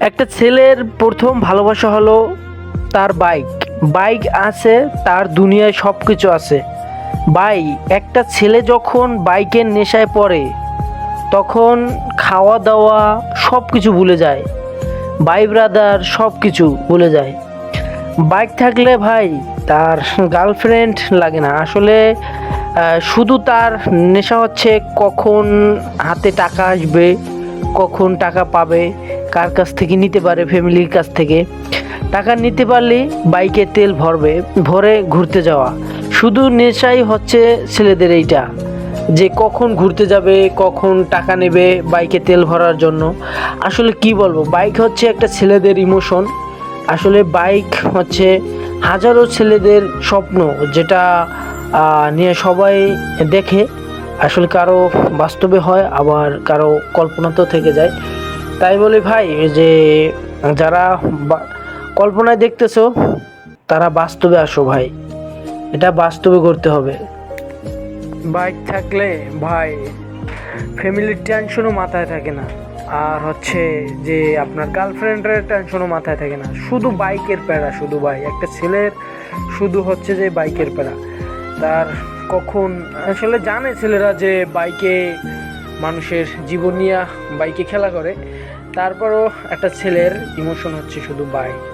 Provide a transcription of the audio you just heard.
একটা ছেলের প্রথম ভালোবাসা হলো তার বাইক। বাইক আছে, তার দুনিয়ায় সব কিছু আছে। ভাই, একটা ছেলে যখন বাইকের নেশায় পড়ে, তখন খাওয়া দাওয়া সব কিছু ভুলে যায়। ভাই ব্রাদার সব কিছু ভুলে যায়। বাইক থাকলে ভাই তার গার্লফ্রেন্ড লাগে না। আসলে শুধু তার নেশা হচ্ছে কখন হাতে টাকা আসবে, কখন টাকা পাবে। কার কাছ থেকে নিতে পারে, ফ্যামিলির কাছ থেকে? টাকা নিতে পারলে বাইকে তেল ভরবে, ভরে ঘুরতে যাওয়া। শুধু নেশাই হচ্ছে ছেলেদের এইটা, যে কখন ঘুরতে যাবে, কখন টাকা নেবে বাইকে তেল ভরার জন্য। আসলে কি বলব, বাইক হচ্ছে একটা ছেলেদের ইমোশন আসলে বাইক হচ্ছে হাজারো ছেলেদের স্বপ্ন, যেটা নিয়ে সবাই দেখে। আসলে কারও বাস্তবে হয়, আবার কারও কল্পনাতেও থেকে যায়। তাই বলি ভাই যে যারা কল্পনায় দেখতেছো, তারা বাস্তবে আসো ভাই। এটা বাস্তবে করতে হবে। বাইক থাকলে ভাই, ফ্যামিলির টেনশনও মাথায় থাকে না। আর হচ্ছে যে আপনার গার্লফ্রেন্ডের টেনশনও মাথায় থাকে না। শুধু বাইকের প্যারা, শুধু ভাই। একটা ছেলের শুধু হচ্ছে যে বাইকের প্যারা। তার কখন, আসলে জানে ছেলেরা যে বাইকে মানুষের জীবন নিয়ে বাইকে খেলা করে। তারপরও একটা ছেলের ইমোশন হচ্ছে শুধু বাইক